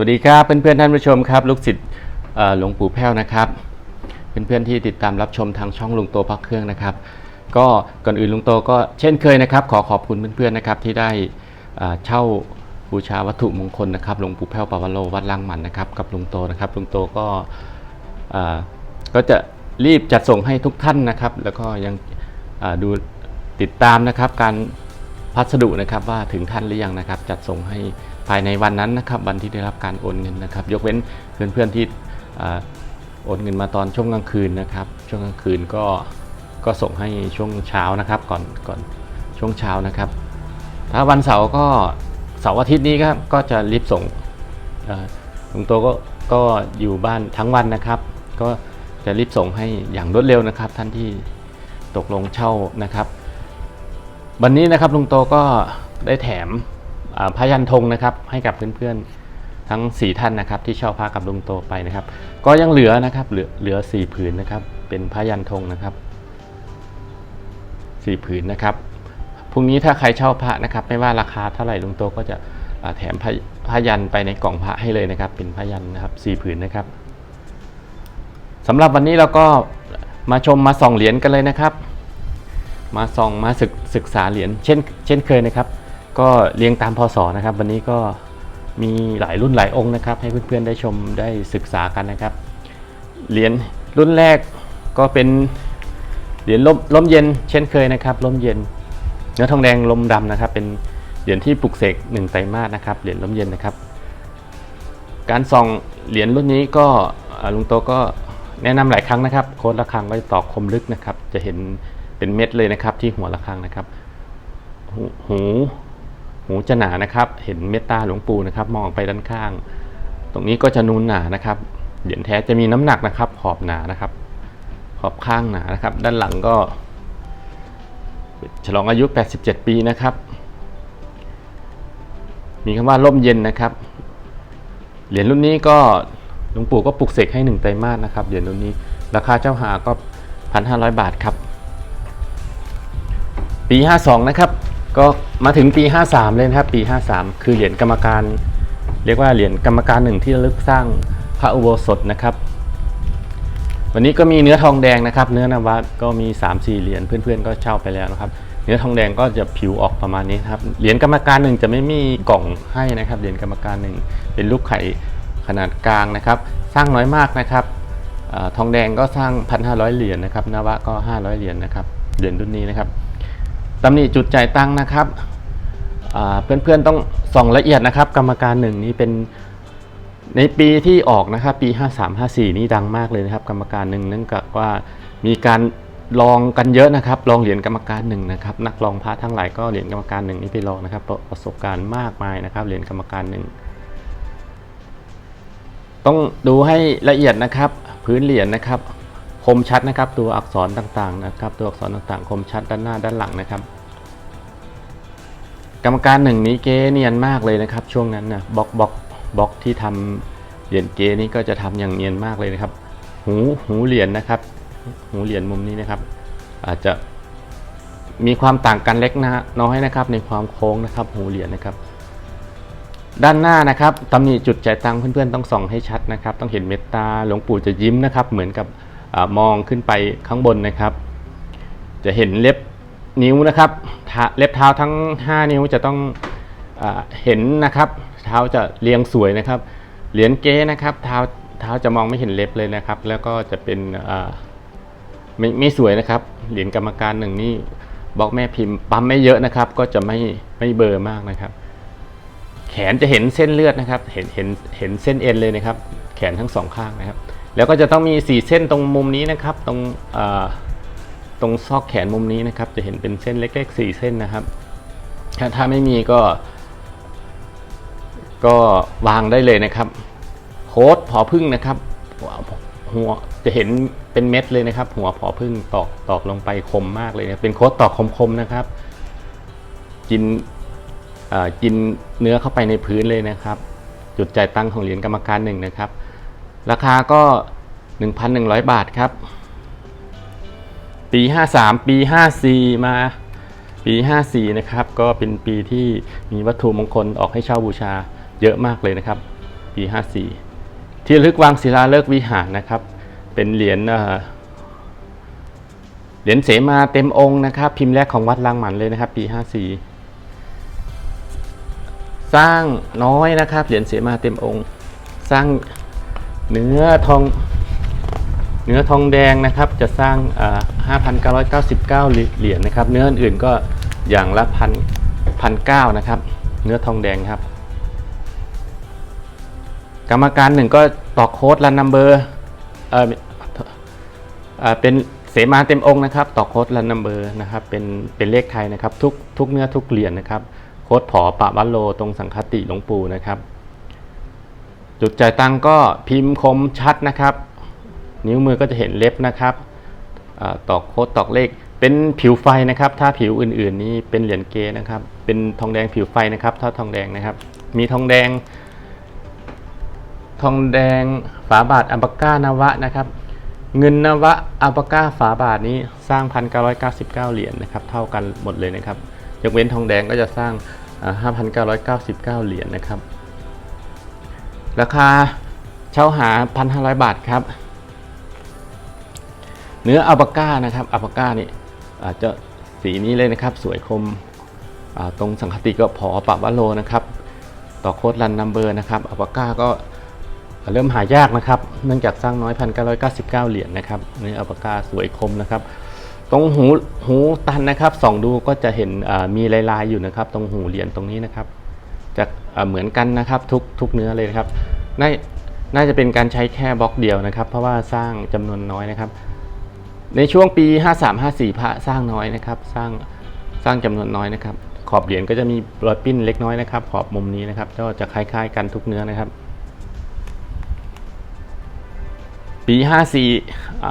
วัสดีครับเพื่อนๆท่านผู้ชมครับ ลูกศิษย์หลวงปู่แพ้วนะครับเพื่อนๆที่ติดตามรับชมทางช่องลุงโตพักเครื่องนะครับ ก็ก่อนอื่นลุงโตก็เช่นเคยนะครับ ขอขอบคุณเพื่อนๆนะครับที่ได้เช่าบูชาวัตถุมงคลนะครับหลวงปู่แพ้วปาวโลวัดลังหมันนะครับกับลุงโตนะครับลุงโตก็ก็จะรีบจัดส่งให้ทุกท่านนะครับ แล้วก็ยังดูติดตามนะครับการพัสดุนะครับว่าถึงท่านหรือยังนะครับ จัดส่งให้ ภายในวันนั้นนะครับวันที่ได้รับการโอนเงินนะครับ ยกเว้นเพื่อนๆที่อโอนเงินมาตอนช่วงกลางคืนนะครับ ช่วงกลางคืนก็ก็ส่งให้ช่วงเช้านะครับก่อนก่อนช่วงเช้านะครับ ถ้าวันเสาร์ก็เสาร์อาทิตย์นี้ครับก็จะรีบส่งลวงโตก็ก็อยู่บ้านทั้งวันนะครับ ก็จะรีบส่งให้อย่างรวดเร็วนะครับ ท่านที่ตกลงเช่านะครับ วันนี้นะครับลุงโตก็ได้แถม อ่าพยันธงนะครับให้กับเพื่อนๆทั้ง 4 ท่านนะครับที่เช่าพากับลุงโตไปนะครับ ก็ยังเหลือนะครับเหลือเหลือ4ผืนนะครับ เป็นพยันธงนะครับ4ผืนนะครับพรุ่งนี้ถ้าใครเช่าพระนะครับ ไม่ว่าราคาเท่าไหร่ลุงโตก็จะแถมพยพยันไปในกล่องพระให้เลยนะครับ เป็นพยันนะครับ4ผืนนะครับสำหรับวันนี้เราก็มาชมมาส่องเหรียญกันเลยนะครับ มาส่องมาศึกศึกษาเหรียญเช่นเช่นเคยนะครับ ก็เรียงตามพศนะครับ วันนี้ก็มีหลายรุ่นหลายองค์นะครับ ให้เพื่อนๆได้ชมได้ศึกษากันนะครับเหรียญรุ่นแรกก็เป็นเหรียญลมลมเย็นเช่นเคยนะครับลมเย็น เนื้อทองแดงลมดำนะครับ เป็นเหรียญที่ปลุกเสกหนึ่งไตรมาสนะครับเหรียญลมเย็นนะครับ การส่องเหรียญรุ่นนี้ก็ลุงโตก็แนะนำหลายครั้งนะครับ โค้ดระฆังไว้ต่อคมลึกนะครับ จะเห็นเป็นเม็ดเลยนะครับที่หัวระฆังนะครับ หู หูจะหนานะครับ เห็นเมตตาหลวงปู่นะครับ มองไปด้านข้าง ตรงนี้ก็จะนูนหนานะครับเหรียญแท้จะมีน้ำหนักนะครับ ขอบหนานะครับ ขอบข้างหนานะครับ ด้านหลังก็ ฉลองอายุ 87 ปีนะครับ มีคำว่าร่มเย็นนะครับ เหรียญรุ่นนี้ก็หลวงปู่ก็ปลุกเสกให้หนึ่งไตรมาสนะครับเหรียญรุ่นนี้ ราคาเจ้าหาก็ 1,500 บาทครับ ปี 52 นะครับ ก็มาถึงปี 53 เลยนะครับปี 53 คือเหรียญกรรมการ เรียกว่าเหรียญกรรมการหนึ่งที่ระลึกสร้างพระอุโบสถนะครับ วันนี้ก็มีเนื้อทองแดงนะครับ เนื้อนวัดก็มี 3-4 เหรียญเพื่อนๆ ก็เช่าไปแล้วนะครับ เนื้อทองแดงก็จะผิวออกประมาณนี้ครับเหรียญกรรมการหนึ่งจะไม่มีกล่องให้นะครับเหรียญกรรมการหนึ่งเป็นลูกไข่ขนาดกลางนะครับ สร้างน้อยมากนะครับอทองแดงก็สร้าง 1,500 เหรียญนะครับนวะก็ 500 เหรียญนะครับเหรียญรุ่นนี้นะครับ ตำหนิจุดจ่ายตังค์นะครับเพื่อนๆต้องส่องละเอียดนะครับ กรรมการหนึ่งนี้เป็นในปีที่ออกนะครับปี 53 54 นี่ดังมากเลยนะครับ กรรมการหนึ่งเนื่องจากว่ามีการลองกันเยอะนะครับลองเหรียญกรรมการหนึ่งนะครับ นักลองพระทั้งหลายก็เหรียญกรรมการหนึ่งนี่ไปลองนะครับประสบการณ์มากมายนะครับเหรียญกรรมการหนึ่งต้องดูให้ละเอียดนะครับ พื้นเหรียญนะครับ คมชัดนะครับ ตัวอักษรต่างๆนะครับ ตัวอักษรต่างๆ คมชัดด้านหน้าด้านหลังนะครับ กรรมการหนึ่งนี้เก๊เนียนมากเลยนะครับ ช่วงนั้นนะบล็อกบล็อกบล็อกที่ทำเหรียญเก๊นี้ก็จะทำอย่างเนียนมากเลยนะครับ หูหูเหรียญนะครับ หูเหรียญมุมนี้นะครับ อาจจะมีความต่างกันเล็กนะน้อยนะครับ ในความโค้งนะครับ หูเหรียญนะครับ ด้านหน้านะครับตำหนิจุดจ่ายตังค์เพื่อนๆต้องส่องให้ชัดนะครับ ต้องเห็นเมตตาหลวงปู่จะยิ้มนะครับ เหมือนกับอมองขึ้นไปข้างบนนะครับ จะเห็นเล็บ นิ้วนะครับ เล็บเท้าทั้ง 5 นิ้วจะต้องอเห็นนะครับ เท้าจะเรียงสวยนะครับ เหรียญเก้นะครับ เท้าเท้าจะมองไม่เห็นเล็บเลยนะครับ แล้วก็จะเป็นไม่ไม่สวยนะครับ เหรียญกรรมการหนึ่งนี่บล็อกแม่พิมพ์ปั๊มไม่เยอะนะครับ ก็จะไม่ไม่เบอร์มากนะครับ แขนจะเห็นเส้นเลือดนะครับ เห็นเห็นเห็นเส้นเอ็นเลยนะครับ แขนทั้งสองข้างนะครับ แล้วก็จะต้องมีสี่เส้นตรงมุมนี้นะครับ ตรงอ่า ตรงซอกแขนมุมนี้นะครับ จะเห็นเป็นเส้นเล็กๆสี่เส้นนะครับถ้าถ้าไม่มีก็ ก็วางได้เลยนะครับ โค้ดผอพึ่งนะครับหัวจะเห็นเป็นเม็ดเลยนะครับ หัวผอพึ่งตอกตอกลงไปคมมากเลยนะเป็นโค้ดตอกคมๆนะครับ กินกินเนื้อเข้าไปในพื้นเลยนะครับ จุดจ่ายตังของเหรียญกรรมการหนึ่งนะครับ ราคาก็ 1,100 บาทครับ ปี 53 ปี 54 มา ปี 54 นะครับ ก็เป็นปีที่มีวัตถุมงคลออกให้เช่าบูชาเยอะมากเลยนะครับ ปี 54 ที่ลึกวังศิลาฤกษ์วิหารนะครับ เป็นเหรียญเอ่อเหรียญเสมาเต็มองค์นะครับ พิมพ์แรกของวัดลางหมันเลยนะครับ ปี 54 สร้างน้อยนะครับ เหรียญเสมาเต็มองค์ สร้างเนื้อทอง เนื้อทองแดงนะครับจะสร้าง 5,999 เหรียญนะครับ เนื้ออื่นๆก็อย่างละพันพันเก้านะครับ เนื้อทองแดงครับ กรรมการหนึ่งก็ต่อโค้ดรันนัมเบอร์เอ่อเป็นเสมาเต็มองค์นะครับต่อโค้ดรันนัมเบอร์นะครับ เป็นเป็นเลขไทยนะครับ ทุกทุกเนื้อทุกเหรียญนะครับ โค้ดผอปะวัลโลตรงสังคติหลวงปู่นะครับ จุดจ่ายตังก็พิมพ์คมชัดนะครับ นิ้วมือก็จะเห็นเล็บนะครับอตอกโค้ดตอกเลข เป็นผิวไฟนะครับ ถ้าผิวอื่นๆ นี้เป็นเหรียญเกนะครับ เป็นทองแดงผิวไฟนะครับถ้าทองแดงนะครับ มีทองแดง ทองแดงฝาบาทอัมปาก้านวะนะครับเงินนวะอัมปาก้าฝาบาทนี้สร้าง 1,999 เหรียญนะครับ เท่ากันหมดเลยนะครับยกเว้นทองแดงก็จะสร้างอ่า5,999 เหรียญนะครับ ราคาเช่าหา 1,500 บาทครับ เนื้ออัลปาก้านะครับอัลปาก้านี่อาจจะสีนี้เลยนะครับ สวยคมตรงสังคติก็พอปะวะโลนะครับ ต่อโค้ดรันนัมเบอร์นะครับอัลปาก้าก็เริ่มหายากนะครับ เนื่องจากสร้างน้อยพันเก้าร้อยเก้าสิบเก้าเหรียญนะครับเนื้ออัลปาก้าสวยคมนะครับ ตรงหูหูตันนะครับส่องดูก็จะเห็นมีลายๆอยู่นะครับ ตรงหูเหรียญตรงนี้นะครับจะเหมือนกันนะครับทุกทุกเนื้อเลยนะครับน่าน่าจะเป็นการใช้แค่บล็อกเดียวนะครับ เพราะว่าสร้างจำนวนน้อยนะครับ ในช่วงปี 53-54 พระสร้างน้อยนะครับ สร้างสร้างจำนวนน้อยนะครับ ขอบเหรียญก็จะมีรอยปิ้นเล็กน้อยนะครับ ขอบมุมนี้นะครับ ก็จะคล้ายๆ กันทุกเนื้อนะครับ ปี 54อ่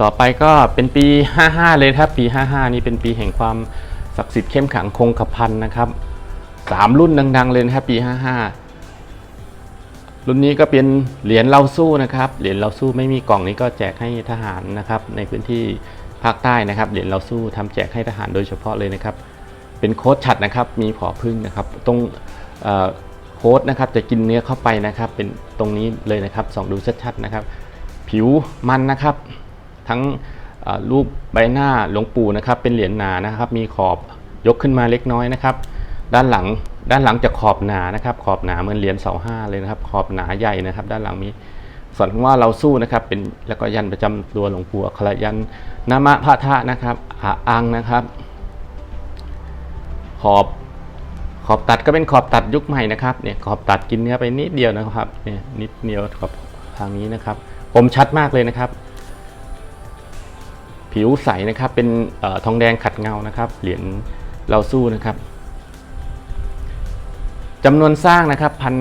ต่อไปก็เป็นปี 55 เลยครับ ปี 55 นี้เป็นปีแห่งความศักดิ์สิทธิ์เข้มขังคงกระพันนะครับสามรุ่นดัง ๆ เลยนะครับปี 55 รุ่นนี้ก็เป็นเหรียญเราสู้นะครับเหรียญเราสู้ไม่มีกล่องนี้ก็แจกให้ทหารนะครับ ในพื้นที่ภาคใต้นะครับเหรียญเราสู้ทำแจกให้ทหารโดยเฉพาะเลยนะครับ เป็นโค้ดฉัดนะครับ มีผอพึ่งนะครับ ตรงโค้ดนะครับจะกินเนื้อเข้าไปนะครับ เป็นตรงนี้เลยนะครับส่องดูชัดๆนะครับ ผิวมันนะครับ ทั้งรูปใบหน้าหลวงปู่นะครับ เป็นเหรียญหนานะครับ มีขอบยกขึ้นมาเล็กน้อยนะครับ ด้านหลัง ด้านหลังจะขอบหนานะครับ ขอบหนาเหมือนเหรียญเสาห้าเลยนะครับ ขอบหนาใหญ่นะครับ ด้านหลังมีส่วนว่าเราสู้นะครับ เป็นแล้วก็ยันประจำตัวหลวงปู่อัคระยันนามะพระธาตุนะครับอาอังนะครับ ขอบขอบตัดก็เป็นขอบตัดยุคใหม่นะครับเนี่ยขอบตัดกินเนื้อไปนิดเดียวนะครับเนี่ยนิดเดียวขอบทางนี้นะครับคมชัดมากเลยนะครับ ผิวใสนะครับเป็นออทองแดงขัดเงานะครับ เหรียญเราสู้นะครับ จำนวนสร้างนะครับพัน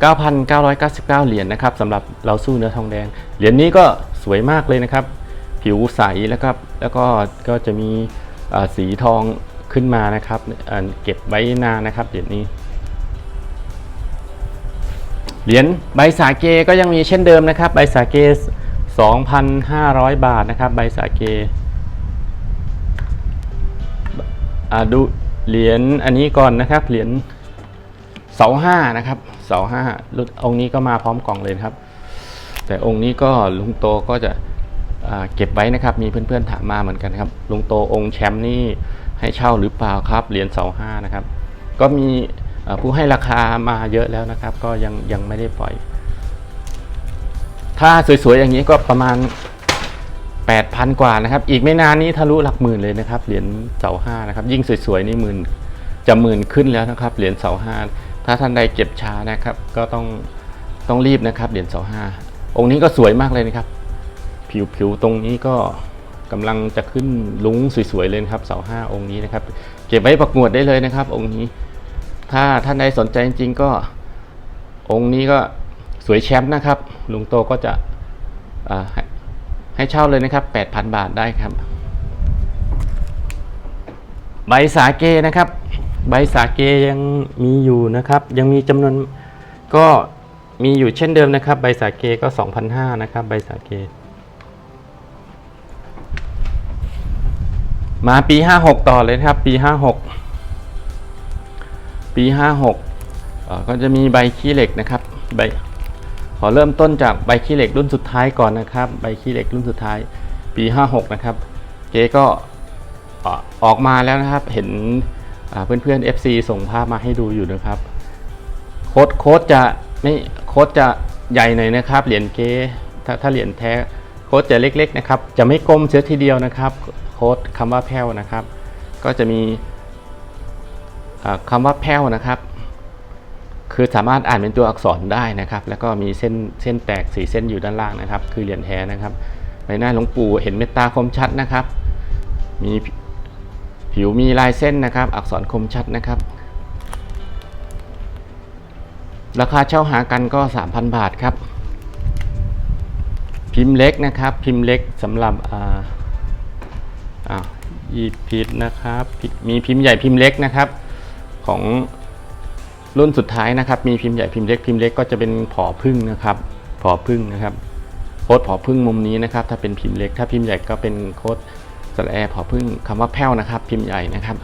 เก้าพันเก้าร้อยเก้าสิบเก้าเหรียญนะครับสำหรับเราสู้เนื้อทองแดง เหรียญนี้ก็สวยมากเลยนะครับ ผิวใสแล้วครับแล้วก็ก็จะมีสีทองขึ้นมานะครับเเก็บไว้นานนะครับเหรียญนี้เหรียญใบสาเกก็ยังมีเช่นเดิมนะครับ ใบสาเก 2,500 บาทนะครับ ใบสาเกดูเหรียญอันนี้ก่อนนะครับเหรียญ เสาห้านะครับ เสาห้ารุ่นองค์นี้ก็มาพร้อมกล่องเลยครับ แต่องค์นี้ก็ลุงโตก็จะเก็บไว้นะครับ มีเพื่อนๆถามมาเหมือนกันครับ ลุงโตองค์แชมป์นี่ให้เช่าหรือเปล่าครับ เหรียญเสาห้านะครับ ก็มีผู้ให้ราคามาเยอะแล้วนะครับ ก็ยังยังไม่ได้ปล่อย ถ้าสวยๆอย่างนี้ก็ประมาณ 8,000 กว่านะครับ อีกไม่นานนี้ทะลุหลักหมื่นเลยนะครับ เหรียญเสาห้านะครับ ยิ่งสวยๆนี่หมื่นจะหมื่นขึ้นแล้วนะครับ เหรียญเสาห้า ถ้าท่านใดเก็บช้านะครับ ก็ต้องต้องรีบนะครับเหรียญเสาห้าองค์นี้ก็สวยมากเลยนะครับ ผิวผิวตรงนี้ก็กำลังจะขึ้นลุ้งสวยๆเลยครับเสาห้าองค์นี้นะครับ เก็บไว้ประกวดได้เลยนะครับ องค์นี้ ถ้าท่านใดสนใจจริงๆก็ องค์นี้ก็สวยแชมป์นะครับลุงโตก็จะให้ให้เช่าเลยนะครับ 8,000 บาทได้ครับ ใบสาเกนะครับ ใบสาเกยังมีอยู่นะครับ ยังมีจำนวนก็มีอยู่เช่นเดิมนะครับ ใบสาเกก็2,500นะครับ ใบสาเก มาปี 56 ต่อเลยครับ ปี 56 ปี 56 ก็จะมีใบขี้เหล็กนะครับใบขอเริ่มต้นจากใบขี้เหล็กรุ่นสุดท้ายก่อนนะครับ ใบขี้เหล็กรุ่นสุดท้ายปี 56 นะครับเจ๊ก็ออกมาแล้วนะครับ เห็น อ่าเพื่อนๆ FC ส่งภาพมาให้ดูอยู่นะครับ โค้ดโค้ดจะไม่โค้ดจะใหญ่หน่อยนะครับเหรียญเกถ้าถ้าเหรียญแท้โค้ดจะเล็กๆนะครับจะไม่กลมเสียทีเดียวนะครับโค้ดคำว่าแพ้วนะครับ ก็จะมีคำว่าแพ้วนะครับ คือสามารถอ่านเป็นตัวอักษรได้นะครับ แล้วก็มีเส้นเส้นแตกสีเส้นอยู่ด้านล่างนะครับ คือเหรียญแท้นะครับใบหน้าหลวงปู่เห็นเมตตาคมชัดนะครับ มี ผิวมีลายเส้นนะครับ อักษรคมชัดนะครับ ราคาเช่าหากันก็ 3,000 บาทครับ พิมพ์เล็กนะครับ พิมพ์เล็กสำหรับอ่าอ่าอีพิษนะครับ มีพิมพ์ใหญ่พิมพ์เล็กนะครับ ของรุ่นสุดท้ายนะครับ มีพิมพ์ใหญ่พิมพ์เล็กพิมพ์เล็กก็จะเป็นผอพึ่งนะครับผอพึ่งนะครับ โค้ดผอพึ่งมุมนี้นะครับ ถ้าเป็นพิมพ์เล็ก ถ้าพิมพ์ใหญ่ก็เป็นโค้ด ระแอผอพึ่งคำว่าแพ้วนะครับ พิมพ์ใหญ่นะครับ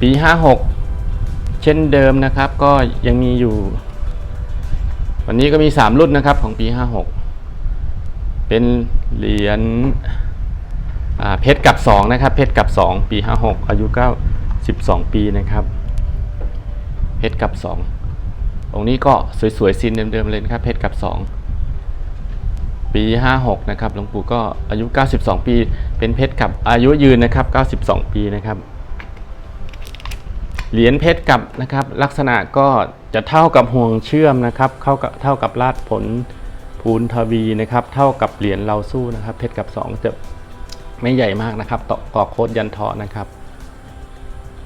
ปี 56 เช่นเดิมนะครับ ก็ยังมีอยู่ วันนี้ก็มี 3 รุ่นนะครับของปี 56 เป็นเหรียญเพชรกับ 2 นะครับ เพชรกับ 2 ปี 56 อายุ9 12 ปีนะครับเพชรกับ 2 องค์นี้ก็สวยๆซินเดิมๆเลยนะครับเพชรกับ 2 ปี 56 นะครับหลวงปู่ก็อายุ 92 ปี เป็นเพชรกับอายุยืนนะครับ 92 ปีนะครับ เหรียญเพชรกับนะครับ ลักษณะก็จะเท่ากับห่วงเชื่อมนะครับเข้ากับเท่ากับลาดผลภูนทวีนะครับ เท่ากับเหรียญเราสู้นะครับ เพชรกับ 2 จะไม่ใหญ่มากนะครับต่อต่อโคดยันทาะนะครับ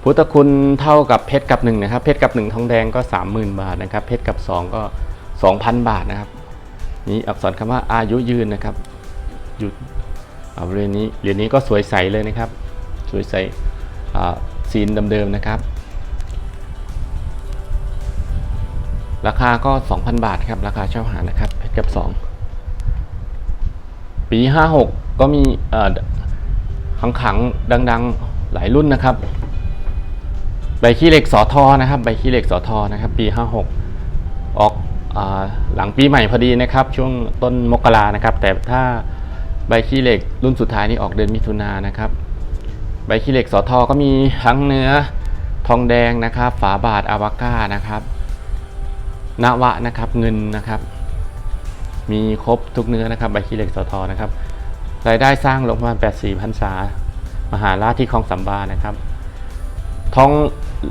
พุทธคุณเท่ากับเพชรกับ1นะครับ เพชรกับ 1 ทองแดงก็ 30,000 บาทนะครับ เพชรกับ 2 ก็ 2,000 บาทนะครับ นี่อักษรคำว่าอายุยืนนะครับหยุดเอาบริเวณนี้เหรียญนี้ก็สวยใสเลยนะครับ สวยใสซีนเดิมๆนะครับ ราคาก็ 2,000 บาทครับ ราคาเช่าหานะครับเพชรกับ 2 ปี 56 ก็มีขังขังๆดังๆหลายรุ่นนะครับ ใบขี้เหล็กสอทอนะครับ ใบขี้เหล็กสอทอนะครับ ปี 56 ออกอา หลังปีใหม่พอดีนะครับ ช่วงต้นมกรานะครับ แต่ถ้าใบขี้เหล็กรุ่นสุดท้ายนี่ออกเดือนมิถุนายนนะครับ ใบขี้เหล็กสอทอก็มีทั้งเนื้อทองแดงนะครับ ฝาบาทอาวาก้านะครับนวะนะครับเงินนะครับ มีครบทุกเนื้อนะครับ ใบขี้เหล็กสอทอนะครับรายได้สร้างลงประมาณ84พันษามหาราชที่คลองสัมบานะครับ ทอง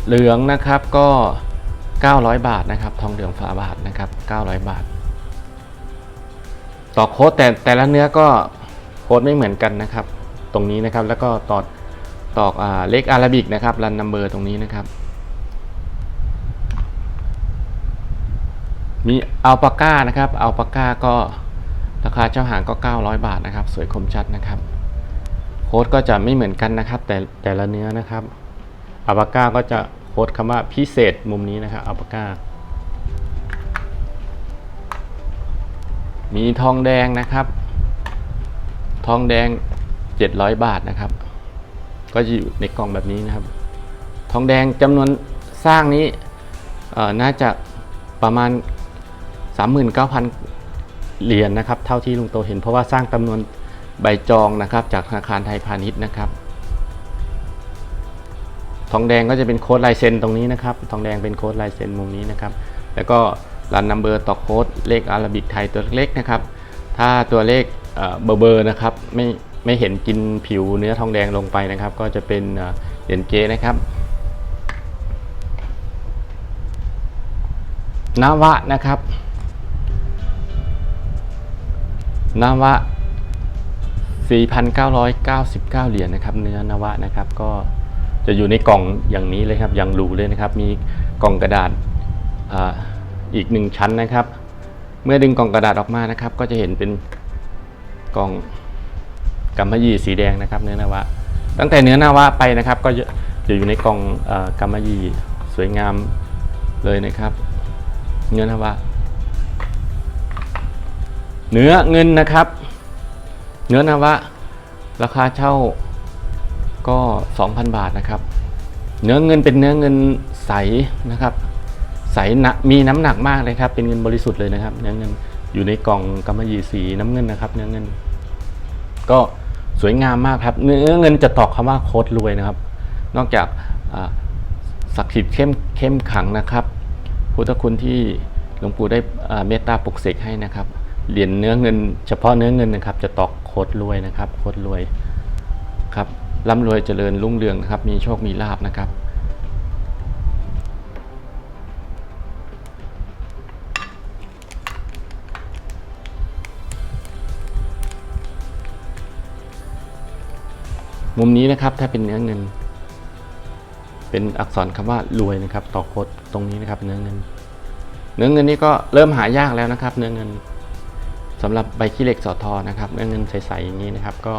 เหลืองนะครับก็ 900 บาทนะครับ ทองเหลืองฝาบาทนะครับ 900 บาท ต่อโค้ดแต่แต่ละเนื้อก็โค้ดไม่เหมือนกันนะครับ ตรงนี้นะครับแล้วก็ต่อตอกอ่าเลขอาราบิกนะครับรันนัมเบอร์ตรงนี้นะครับ มีอัลปาก้านะครับอัลปาก้าก็ราคาเจ้าหางก็ 900 บาทนะครับ สวยคมชัดนะครับ โค้ดก็จะไม่เหมือนกันนะครับ แต่แต่ละเนื้อนะครับอัลปาก้าก็จะ โค้ดคำว่าพิเศษมุมนี้นะครับอัลปาก้า มีทองแดงนะครับ ทองแดง 700 บาทนะครับ ก็จะอยู่ในกล่องแบบนี้นะครับ ทองแดงจำนวนสร้างนี้น่าจะประมาณ 39,000 เหรียญนะครับ เท่าที่ลุงโตเห็นเพราะว่าสร้างจำนวนใบจองนะครับ จากธนาคารไทยพาณิชย์นะครับ องแดงก็จะเป็นโค้ดลายเซ็นตรงนี้นะครับ ทองแดงเป็นโค้ดลายเซ็นมุมนี้นะครับ แล้วก็รันนัมเบอร์ต่อโค้ดเลขอาราบิกไทยตัวเล็กนะครับ ถ้าตัวเลขเบอร์เบอร์นะครับไม่ไม่เห็นกินผิวเนื้อทองแดงลงไปนะครับ ก็จะเป็นเอ่อเหรียญเจนะครับนวะนะครับนวะ 4,999 เหรียญนะครับ เนื้อนวะนะครับก็ จะอยู่ในกล่องอย่างนี้เลยครับอย่างหรูเลยนะครับ มีกล่องกระดาษออีกหนึ่งชั้นนะครับ เมื่อดึงกล่องกระดาษออกมานะครับ ก็จะเห็นเป็นกล่องกำมะหยี่สีแดงนะครับ เนื้อนาวะ ตั้งแต่เนื้อนาวะไปนะครับ ก็จะจะอยู่ในกล่องอกำมะหยี่สวยงามเลยนะครับ เนื้อนาวะ เนื้อเงินนะครับ เนื้อนาวะ ราคาเช่า ก็ 2,000 บาทนะครับ เนื้อเงินเป็นเนื้อเงินใสนะครับ ใสหนะมีน้ำหนักมากเลยครับ เป็นเงินบริสุทธิ์เลยนะครับ เนื้อเงินอยู่ในกล่องกำมะหยี่สีน้ำเงินนะครับ เนื้อเงิน ก็สวยงามมากครับ เนื้อเงินจะตอกคำว่าโคตรรวยนะครับ นอกจากศักดิ์สิทธิ์เข้มเข้มขังนะครับพุทธคุณที่หลวงปู่ได้เมตตาปลุกเสกให้นะครับ เหรียญเนื้อเงิน เฉพาะเนื้อเงินนะครับ จะตอกโคตรรวยนะครับ โคตรรวยครับ ร่ำรวยเจริญรุ่งเรืองนะครับ มีโชคมีลาบนะครับ มุมนี้นะครับถ้าเป็นเนื้อเงิน เป็นอักษรคำว่ารวยนะครับ ต่อโคดตรงนี้นะครับเนื้อเงิน เนื้อเงินนี่ก็เริ่มหายากแล้วนะครับ เนื้อเงินสำหรับใบขี้เหล็กสอทอนะครับ เนื้อเงินใสๆอย่างนี้นะครับ ก็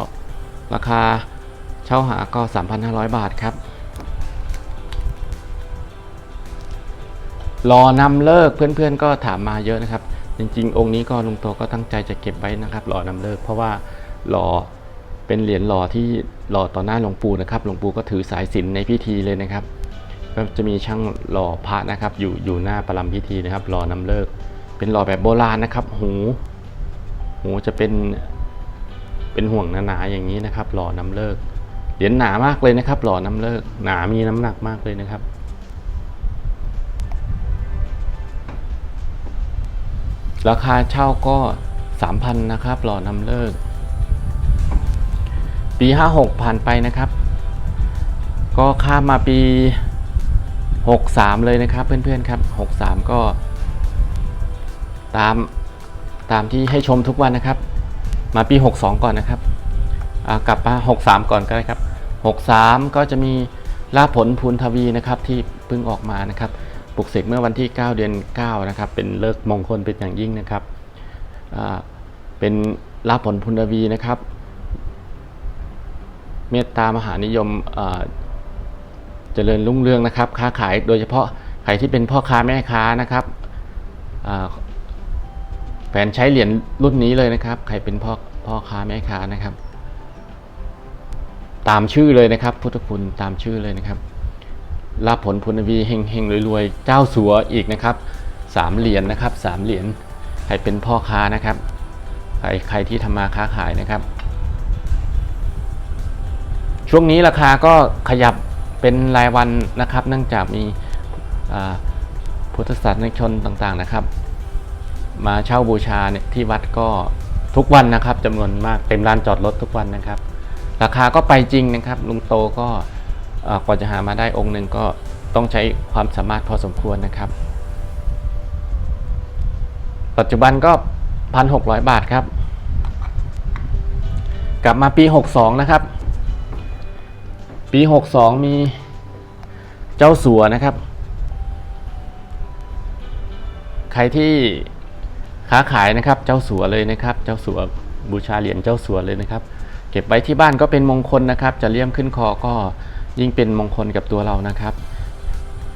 ราคา เช่าหาก็ 3,500 บาทครับ รอนำเลิกเพื่อนๆก็ถามมาเยอะนะครับ จริงๆ องค์นี้ก็ลุงโตก็ตั้งใจจะเก็บไว้นะครับรอนำเลิก เพราะว่าหล่อเป็นเหรียญหล่อที่หล่อต่อหน้าหลวงปู่นะครับหลวงปู่ก็ถือสายสิญจนในพิธีเลยนะครับ ก็จะมีช่างหล่อพระนะครับ อยู่อยู่หน้าประลำพิธีนะครับหล่อนำเลิก เป็นหล่อแบบโบราณนะครับ หู หูจะเป็นเป็นห่วงหนาๆอย่างนี้นะครับหล่อนำเลิก เหรียญหนามากเลยนะครับหล่อน้ำเลิกหนามีน้ำหนักมากเลยนะครับ ราคาเช่าก็3,000นะครับหล่อนำเลิก ปี 56 ผ่านไปนะครับ ก็ข้ามมาปี 63 เลยนะครับเพื่อนๆครับ 63 ก็ ตามตามที่ให้ชมทุกวันนะครับ มาปี 62 ก่อนนะครับกลับมา 63 ก่อนก็ได้ครับ 63 ก็จะมีลาผลพูนทวีนะครับที่เพิ่งออกมานะครับปลุกเสกเมื่อวันที่ 9 เดือน 9 นะครับ เป็นเลิกมงคลเป็นอย่างยิ่งนะครับเป็นลาผลพูนทวีนะครับ เมตตามหานิยมเจริญรุ่งเรืองนะครับ ค้าขายโดยเฉพาะใครที่เป็นพ่อค้าแม่ค้านะครับแฟนใช้เหรียญรุ่นนี้เลยนะครับ ใครเป็นพ่อพ่อค้าแม่ค้านะครับ ตามชื่อเลยนะครับ พุทธคุณตามชื่อเลยนะครับรับผลพุนวีเฮงเฮงรวยๆ เจ้าสัวอีกนะครับสามเหรียญนะครับสามเหรียญใครเป็นพ่อค้านะครับ ใครใครที่ทำมาค้าขายนะครับ ช่วงนี้ราคาก็ขยับเป็นรายวันนะครับ เนื่องจากมีพุทธศาสนิกชนต่างๆนะครับ มาเช่าบูชาเนี่ยที่วัดก็ทุกวันนะครับจำนวนมากเต็มลานจอดรถทุกวันนะครับ ราคาก็ไปจริงนะครับลุงโตก็ก่อกว่าจะหามาได้องค์หนึ่งก็ต้องใช้ความสามารถพอสมควรนะครับ ปัจจุบันก็ 1,600 บาทครับ กลับมาปี 62 นะครับ ปี 62 มีเจ้าสัวนะครับ ใครที่ค้าขายนะครับเจ้าสัวเลยนะครับ เจ้าสัวบูชาเหรียญเจ้าสัวเลยนะครับ ก็บไว้ที่บ้านก็เป็นมงคลนะครับ จะเลี่ยมขึ้นคอก็ยิ่งเป็นมงคลกับตัวเรานะครับ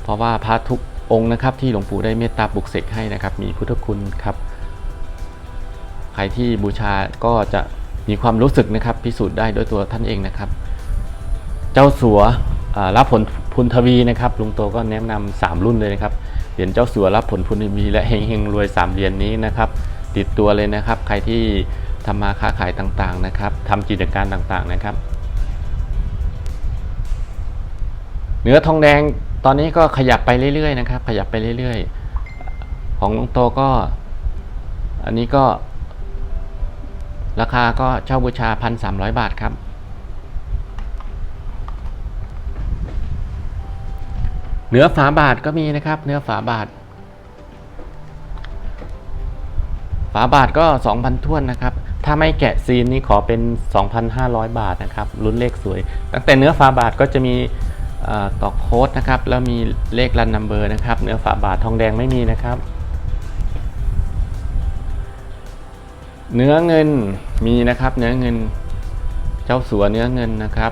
เพราะว่าพระทุกองค์นะครับ ที่หลวงปู่ได้เมตตาปลุกเสกให้นะครับ มีพุทธคุณครับ ใครที่บูชาก็จะมีความรู้สึกนะครับ พิสูจน์ได้ด้วยตัวท่านเองนะครับ เจ้าสัวรับผลพุนทวีนะครับลุงโตก็แนะนำสามรุ่นเลยนะครับเหรียญเจ้าสัวรับผลพุนทวีและเฮงเฮงรวยสามเหรียญนี้นะครับ ติดตัวเลยนะครับ ใครที่ ทำมาค้าขายต่างๆนะครับทำกิจการต่างๆนะครับ เนื้อทองแดงตอนนี้ก็ขยับไปเรื่อยๆนะครับ ขยับไปเรื่อยๆ ของลุงโตก็ อันนี้ก็ ราคาก็เช่าบูชา 1,300 บาทครับ เนื้อฝาบาทก็มีนะครับ เนื้อฝาบาท ฝาบาทก็ 2,000ท้วนนะครับ ถ้าไม่แกะซีนนี่ขอเป็น 2,500 บาทนะครับรุ่นเลขสวย ตั้งแต่เนื้อฝาบาทก็จะมีต่อโค้ดนะครับ แล้วมีเลขรันนัมเบอร์นะครับ เนื้อฝาบาททองแดงไม่มีนะครับ เนื้อเงินมีนะครับ เนื้อเงินเจ้าสัวเนื้อเงินนะครับ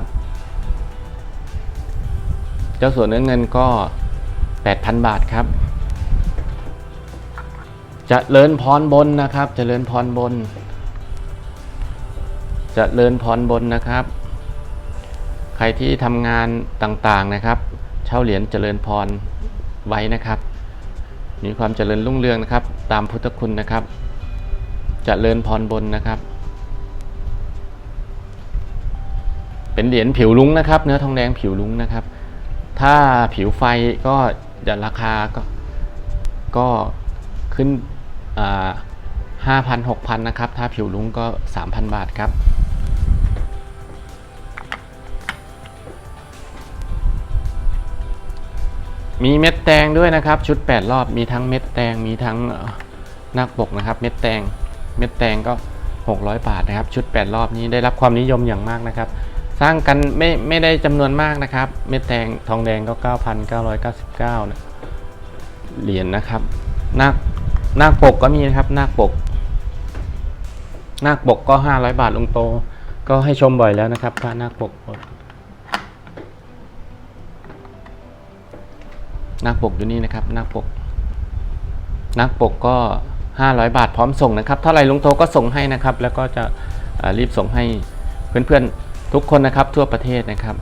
เจ้าสัวเนื้อเงินก็ 8,000 บาทครับจะเลิญพรบนนะครับจะเลิญพรบน จะเลิญพรบนนะครับ ใครที่ทำงานต่างๆนะครับ เช่าเหรียญเจริญพรไว้นะครับ มีความเจริญรุ่งเรืองนะครับ ตามพุทธคุณนะครับจะเจริญพรบนนะครับ เป็นเหรียญผิวลุ้งนะครับ เนื้อทองแดงผิวลุ้งนะครับ ถ้าผิวไฟก็จะราคาก็ก็ขึ้นห้าพันหกพันนะครับ ถ้าผิวลุ้งก็สามพันบาทครับ มีเม็ดแตงด้วยนะครับ ชุด 8 รอบมีทั้งเม็ดแตงมีทั้งนาคปกนะครับ เม็ดแตงเม็ดแตงก็ 600 บาทนะครับ ชุด 8 รอบนี้ได้รับความนิยมอย่างมากนะครับ สร้างกันไม่ไม่ได้จำนวนมากนะครับ เม็ดแตงทองแดงก็ 9,999นะเหรียญนะครับนาคนาคปกก็มีนะครับนาคปกนาคปกก็ 500 บาทลงโต ก็ให้ชมบ่อยแล้วนะครับพระนาคปก นาคปกอยู่นี่นะครับนาคปกนาคปกก็ 500 บาทพร้อมส่งนะครับเท่าไรลุงโตก็ส่งให้นะครับ แล้วก็จะรีบส่งให้เพื่อนๆทุกคนนะครับทั่วประเทศนะครับ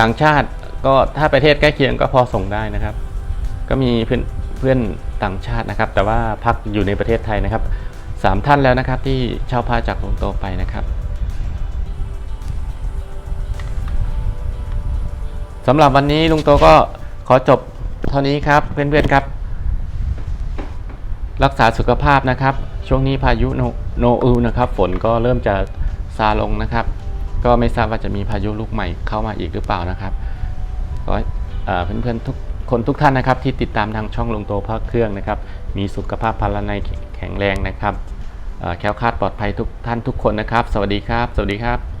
ต่างชาติก็ถ้าประเทศใกล้เคียงก็พอส่งได้นะครับ ก็มีเพื่อนเพื่อนต่างชาตินะครับ แต่ว่าพักอยู่ในประเทศไทยนะครับสามท่านแล้วนะครับที่เช่าผ้าจากลุงโตไปนะครับสำหรับวันนี้ลุงโตก็ขอจบ เท่านี้ครับเพื่อนๆครับ รักษาสุขภาพนะครับ ช่วงนี้พายุโนโนอูนะครับ ฝนก็เริ่มจะซาลงนะครับ ก็ไม่ทราบว่าจะมีพายุลูกใหม่เข้ามาอีกหรือเปล่านะครับก็เอ่อเพื่อนๆทุกคนทุกท่านนะครับ ที่ติดตามทางช่องลงโตภาคเครื่องนะครับ มีสุขภาพพลานัยแข็งแรงนะครับแคล้วคลาดปลอดภัยทุกท่านทุกคนนะครับ สวัสดีครับ สวัสดีครับ